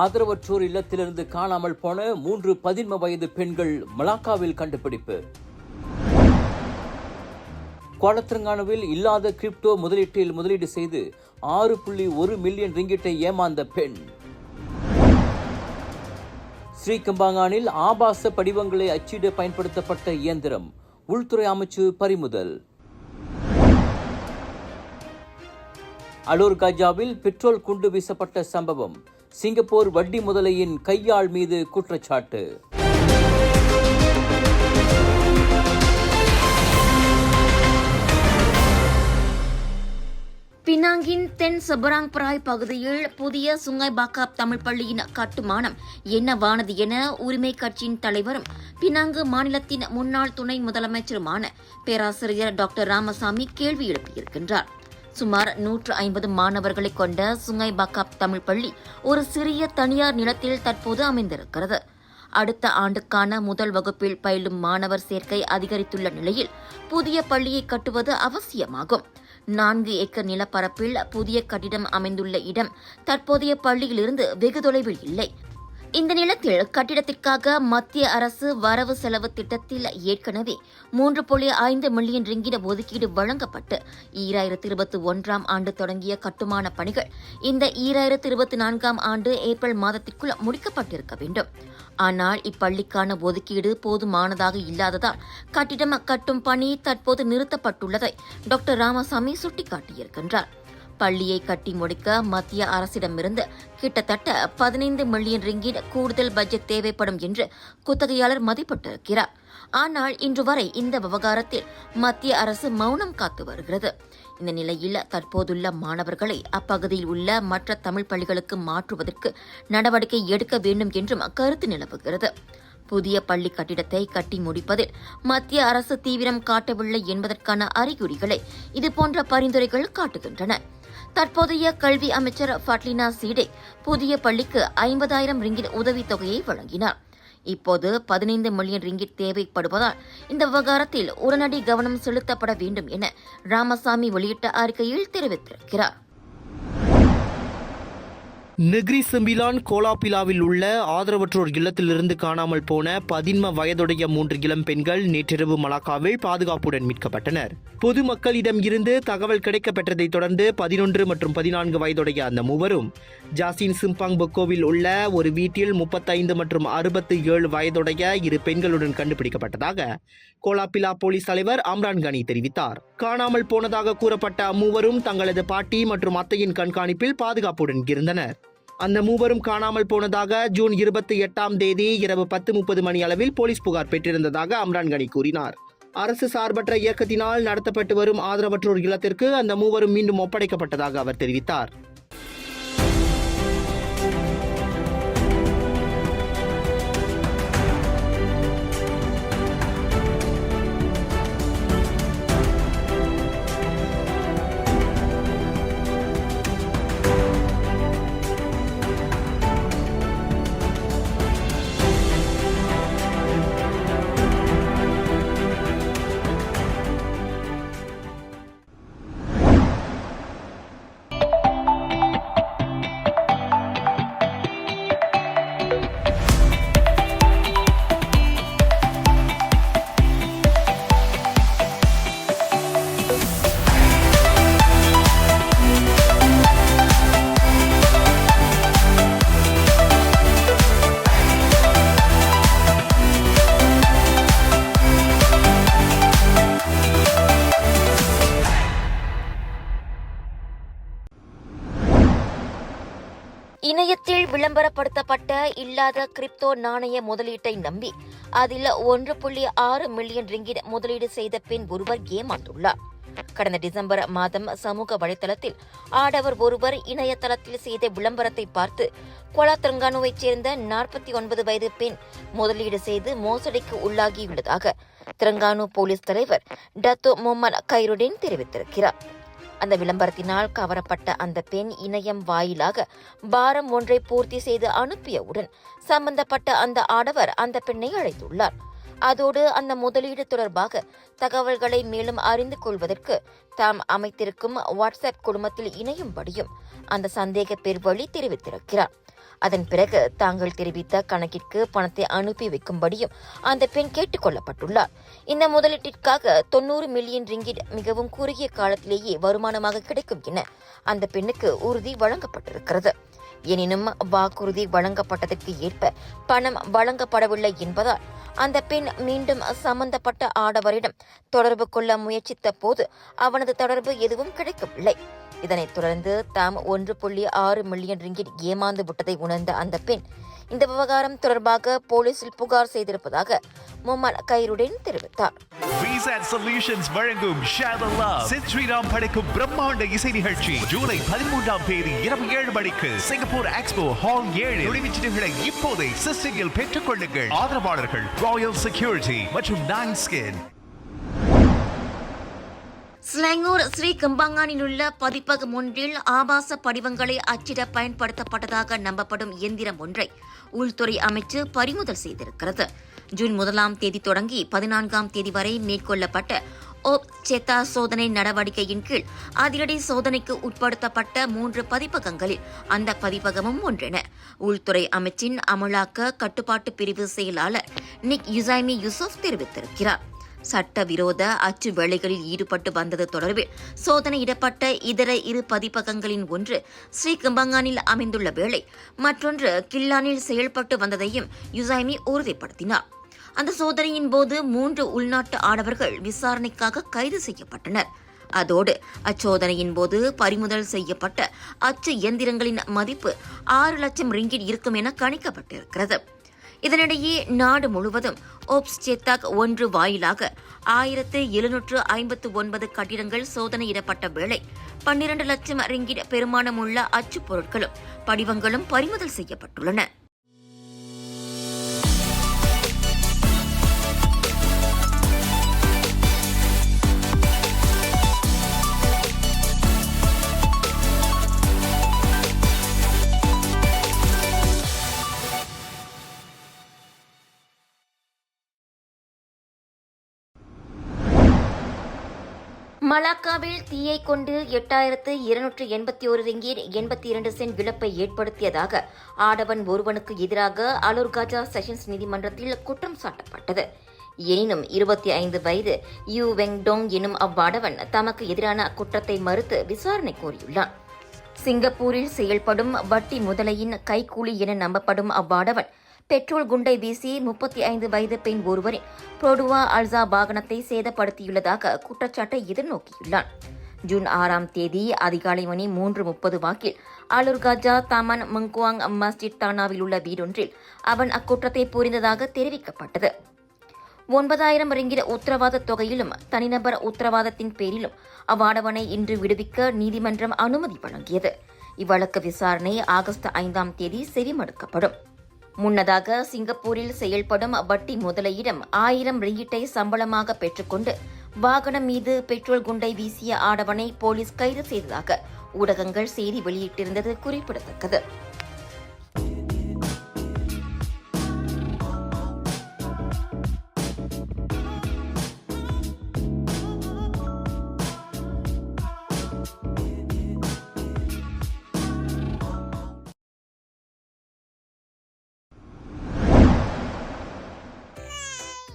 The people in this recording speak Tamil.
ஆதரவற்றோர் இல்லத்திலிருந்து காணாமல் போன மூன்று பதின்ம வயது பெண்கள் மலாக்காவில் கண்டுபிடிப்பு. கோலத்திரங்கானுவில் இல்லாத கிரிப்டோ முதலீட்டில் முதலீடு செய்து ஆறு புள்ளி ஒரு மில்லியன் ரிங்கிட்டை ஏமாந்த பெண். ஸ்ரீகம்பாங்கானில் ஆபாச படிவங்களை அச்சிட பயன்படுத்தப்பட்ட இயந்திரம் உள்துறை அமைச்சு பறிமுதல். அலூர் கஜாவில் பெட்ரோல் குண்டு வீசப்பட்ட சம்பவம் சிங்கப்பூர் வட்டி முதலையின் கையாள் மீது குற்றச்சாட்டு. பினாங்கின் தென் செபராங் பிராய் பகுதியில் புதிய சுங்காய் பாக்காப் தமிழ் பள்ளியின் கட்டுமானம் என்னவானது என உரிமை கட்சியின் தலைவரும் பினாங்கு மாநிலத்தின் முன்னாள் துணை முதலமைச்சருமான பேராசிரியர் டாக்டர் ராமசாமி கேள்வி எழுப்பியிருக்கின்றார். சுமார் நூற்று ஐம்பது மாணவர்களை கொண்ட சுங்கை பாக்காப் தமிழ் பள்ளி ஒரு சிறிய தனியார் நிலத்தில் தற்போது அமைந்திருக்கிறது. அடுத்த ஆண்டுக்கான முதல் வகுப்பில் பயிலும் மாணவர் சேர்க்கை அதிகரித்துள்ள நிலையில் புதிய பள்ளியை கட்டுவது அவசியமாகும். நான்கு ஏக்கர் நிலப்பரப்பில் புதிய கட்டிடம் அமைந்துள்ள இடம் தற்போதைய பள்ளியிலிருந்து வெகு தொலைவில் இல்லை. இந்த நிலத்தில் கட்டிடத்திற்காக மத்திய அரசு வரவு செலவு திட்டத்தில் ஏற்கனவே மூன்று புள்ளி ஐந்து மில்லியன் ரிங்கிட ஒதுக்கீடு வழங்கப்பட்டு ஈராயிரத்தி இருபத்தி ஒன்றாம் ஆண்டு தொடங்கிய கட்டுமான பணிகள் இந்த ஈராயிரத்தி இருபத்தி நான்காம் ஆண்டு ஏப்ரல் மாதத்திற்குள் முடிக்கப்பட்டிருக்க வேண்டும். ஆனால் இப்பள்ளிக்கான ஒதுக்கீடு போதுமானதாக இல்லாததால் கட்டிடம் கட்டும் பணி தற்போது நிறுத்தப்பட்டுள்ளதை டாக்டர் ராமசாமி சுட்டிக்காட்டியிருக்கின்றார். பள்ளியை கட்டி முடிக்க மத்திய அரசிடமிருந்து கிட்டத்தட்ட பதினைந்து மில்லியன் ரிங்கிட் கூடுதல் பட்ஜெட் தேவைப்படும் என்று குத்தகையாளர் மதிப்பிட்டிருக்கிறார். ஆனால் இன்று வரை இந்த விவகாரத்தில் மத்திய அரசு மௌனம் காத்து வருகிறது. இந்த நிலையில் தற்போதுள்ள மாணவர்களை அப்பகுதியில் உள்ள மற்ற தமிழ் பள்ளிகளுக்கு மாற்றுவதற்கு நடவடிக்கை எடுக்க வேண்டும் என்றும் கருத்து நிலவுகிறது. புதிய பள்ளி கட்டிடத்தை கட்டி முடிப்பதில் மத்திய அரசு தீவிரம் காட்டவில்லை என்பதற்கான அறிகுறிகளை இதுபோன்ற பரிந்துரைகள் காட்டுகின்றன. தற்போதைய கல்வி அமைச்சர் ஃபட்லினா சீடே புதிய பள்ளிக்கு ஐம்பதாயிரம் ரிங்கிட் உதவித்தொகையை வழங்கினார். இப்போது பதினைந்து மில்லியன் ரிங்கிட் தேவைப்படுவதால் இந்த விவகாரத்தில் உடனடி கவனம் செலுத்தப்பட வேண்டும் என ராமசாமி வெளியிட்ட அறிக்கையில் தெரிவித்திருக்கிறார். நெக்ரி செம்பிலான் கோலாபிலாவில் உள்ள ஆதரவற்றோர் இல்லத்திலிருந்து காணாமல் போன பதின்ம வயதுடைய மூன்று இளம் பெண்கள் நேற்றிரவு மலாக்காவில் பாதுகாப்புடன் மீட்கப்பட்டனர். பொதுமக்களிடம் இருந்து தகவல் கிடைக்கப்பெற்றதைத் தொடர்ந்து பதினொன்று மற்றும் பதினான்கு வயதுடைய அந்த மூவரும் ஜாசின் சிம்பாங் பொக்கோவில் உள்ள ஒரு வீட்டில் முப்பத்தைந்து மற்றும் அறுபத்தி ஏழு வயதுடைய இரு பெண்களுடன் கண்டுபிடிக்கப்பட்டதாக கோலாபிலா போலீஸ் தலைவர் அம்ரான் கனி தெரிவித்தார். காணாமல் போனதாக கூறப்பட்ட அம்மூவரும் தங்களது பாட்டி மற்றும் அத்தையின் கண்காணிப்பில் பாதுகாப்புடன் இருந்தனர். அந்த மூவரும் காணாமல் போனதாக ஜூன் இருபத்தி எட்டாம் தேதி இரவு பத்து முப்பது மணி அளவில் போலீஸ் புகார் பெற்றிருந்ததாக அம்ரான் கனி கூறினார். அரசு சார்பற்ற இயக்கத்தினால் நடத்தப்பட்டு வரும் ஆதரவற்றோர் இல்லத்திற்கு அந்த மூவரும் மீண்டும் ஒப்படைக்கப்பட்டதாக அவர் தெரிவித்தார். விளம்பரப்படுத்தப்பட்ட இல்லாத கிரிப்டோ நாணய முதலீட்டை நம்பி அதில் ஒன்று புள்ளி ஆறு மில்லியன் ரிங்கிட் முதலீடு செய்த பின் ஒருவர் ஏமாந்துள்ளார். கடந்த டிசம்பர் மாதம் சமூக வலைதளத்தில் ஆடவர் ஒருவர் இணையதளத்தில் செய்த விளம்பரத்தை பார்த்து கொலாத்திரங்கானுவைச் சேர்ந்த நாற்பத்தி ஒன்பது வயது பெண் முதலீடு செய்து மோசடிக்கு உள்ளாகியுள்ளதாக திரங்கானு போலீஸ் தலைவர் டத்தோ முகமது கைருடீன் தெரிவித்திருக்கிறார். அந்த விளம்பரத்தினால் கவரப்பட்ட அந்த பெண் இணையம் வாயிலாக பாரம் ஒன்றை பூர்த்தி செய்து அனுப்பியவுடன் சம்பந்தப்பட்ட அந்த ஆடவர் அந்த பெண்ணை அழைத்துள்ளார். அதோடு அந்த முதலீடு தொடர்பாக தகவல்களை மேலும் அறிந்து கொள்வதற்கு தாம் அமைத்திருக்கும் வாட்ஸ்அப் குடும்பத்தில் இணையும்படியும் அந்த சந்தேக பேர் வழி தெரிவித்திருக்கிறார். அதன் பிறகு தாங்கள் தெரிவித்த கணக்கிற்கு பணத்தை அனுப்பி வைக்கும்படியும் அந்த பெண் கேட்டுக் கொள்ளப்பட்டுள்ளார். இந்த முதலீட்டிற்காக தொண்ணூறு மில்லியன் ரிங்கிட் மிகவும் குறுகிய காலத்திலேயே வருமானமாக கிடைக்கும் என அந்த பெண்ணுக்கு உறுதி வழங்கப்பட்டிருக்கிறது. எனினும் வாக்குறுதி வழங்கப்பட்டதற்கு ஏற்ப பணம் வழங்கப்படவில்லை என்பதால் அந்த பெண் மீண்டும் சம்பந்தப்பட்ட ஆடவரிடம் தொடர்பு கொள்ள முயற்சித்த போது அவனது தொடர்பு எதுவும் கிடைக்கவில்லை. இதனைத் தொடர்ந்து தாம் ஒன்று புள்ளி ஆறு மில்லியன் ரிங்கிட் ஏமாந்து விட்டதை உணர்ந்த அந்த பெண் இந்த விவகாரம் தொடர்பாக போலீசில் புகார் செய்திருப்பதாக முகமது கைருடன் தெரிவித்தார். Visa சொல்யூஷன்ஸ் வழங்கும் Share the ஸ்ரீராம் படைக்கும் பிரம்மாண்ட இசை நிகழ்ச்சி ஜூலை பதிமூன்றாம் தேதி இரவு ஏழு மணிக்கு சிங்கப்பூர் எக்ஸ்போ ஹால் ஏழு. நுழைவுச்சீட்டுகளை இப்போதே சிஸ்டிங்கில் பெற்றுக் கொள்ளுங்கள். ஆதரவாளர்கள் ராயல் செக்யூரிட்டி மற்றும் நைன் ஸ்கின் ஸ்லெங்கூர் ஸ்ரீ கம்பாங்கானில் உள்ள பதிப்பகம் ஒன்றில் ஆபாச படிவங்களை அச்சிட பயன்படுத்தப்பட்டதாக நம்பப்படும் இயந்திரம் ஒன்றை உள்துறை அமைச்சு பறிமுதல் செய்திருக்கிறது. ஜூன் முதலாம் தேதி தொடங்கி பதினான்காம் தேதி வரை மேற்கொள்ளப்பட்ட ஓப் செத்தா சோதனை நடவடிக்கையின் கீழ் அதிரடி சோதனைக்கு உட்படுத்தப்பட்ட மூன்று பதிப்பகங்களில் அந்த பதிப்பகமும் ஒன்றென உள்துறை அமைச்சின் அமலாக்க கட்டுப்பாட்டு பிரிவு செயலாளர் நிக் யுசைமி யூசுப் தெரிவித்திருக்கிறார். சட்டவிரோத அச்சு வேலைகளில் ஈடுபட்டு வந்தது தொடர்பில் சோதனையிடப்பட்ட இதர இரு பதிப்பகங்களின் ஒன்று ஸ்ரீகம்பங்கானில் அமைந்துள்ள வேளை மற்றொன்று கில்லானில் செயல்பட்டு வந்ததையும் யுசைமி உறுதிப்படுத்தினார். அந்த சோதனையின் போது மூன்று உள்நாட்டு ஆடவர்கள் விசாரணைக்காக கைது செய்யப்பட்டனர். அதோடு அச்சோதனையின் போது பறிமுதல் செய்யப்பட்ட அச்சு இயந்திரங்களின் மதிப்பு ஆறு லட்சம் ரிங்கிட் இருக்கும் என கணிக்கப்பட்டிருக்கிறது. இதனிடையே நாடு முழுவதும் ஓப்ஸ் செத்தாக் ஒன்று வாயிலாக ஆயிரத்து எழுநூற்று ஐம்பத்து ஒன்பது கட்டிடங்கள் சோதனையிடப்பட்ட வேளை பன்னிரண்டு லட்சம் ரிங்கிட் பெருமானமுள்ள அச்சுப் பொருட்களும் படிவங்களும் பறிமுதல் செய்யப்பட்டுள்ளன. மலாக்காவில் தீயை கொண்டு எட்டாயிரத்து இருநூற்று எண்பத்தி ஒரு ரிங்கீர் எண்பத்தி இரண்டு சென்ட் இழப்பை ஏற்படுத்தியதாக ஆடவன் ஒருவனுக்கு எதிராக அலூர்காஜா செஷன்ஸ் நீதிமன்றத்தில் குற்றம் சாட்டப்பட்டது. எனினும் இருபத்தி ஐந்து வயது யூ வெங்டோங் எனும் அவ்வாடவன் தமக்கு எதிரான குற்றத்தை மறுத்து விசாரணை கோரியுள்ளான். சிங்கப்பூரில் செயல்படும் வட்டி முதலையின் கைக்கூலி என நம்பப்படும் அவ்வாடவன் பெட்ரோல் குண்டை வீசி முப்பத்தி ஐந்து வயது பெண் ஒருவரின் புரோடுவா அல்சா வாகனத்தை சேதப்படுத்தியுள்ளதாக குற்றச்சாட்டை எதிர்நோக்கியுள்ளான். ஜூன் ஆறாம் தேதி அதிகாலை மணி மூன்று முப்பது வாக்கில் அலுர்காஜா தமன் மங்குவாங் மஸ்ஜித் தானாவில் உள்ள வீடொன்றில் அவன் அக்குற்றத்தை புரிந்ததாக தெரிவிக்கப்பட்டது. ஒன்பதாயிரம் ரிங்கிட உத்தரவாத தொகையிலும் தனிநபர் உத்தரவாதத்தின் பேரிலும் அவ்வாடவனை இன்று விடுவிக்க நீதிமன்றம் அனுமதி வழங்கியது. இவ்வழக்கு விசாரணை ஆகஸ்ட் ஐந்தாம் தேதி செவிமடுக்கப்படும். முன்னதாக சிங்கப்பூரில் செயல்படும் வட்டி முதலையிடம் ஆயிரம் ரிங்கிட்டை சம்பளமாக பெற்றுக்கொண்டு வாகனம் மீது பெட்ரோல் குண்டை வீசிய ஆடவனை போலீஸ் கைது செய்ததாக ஊடகங்கள் செய்தி வெளியிட்டிருந்தது குறிப்பிடத்தக்கது.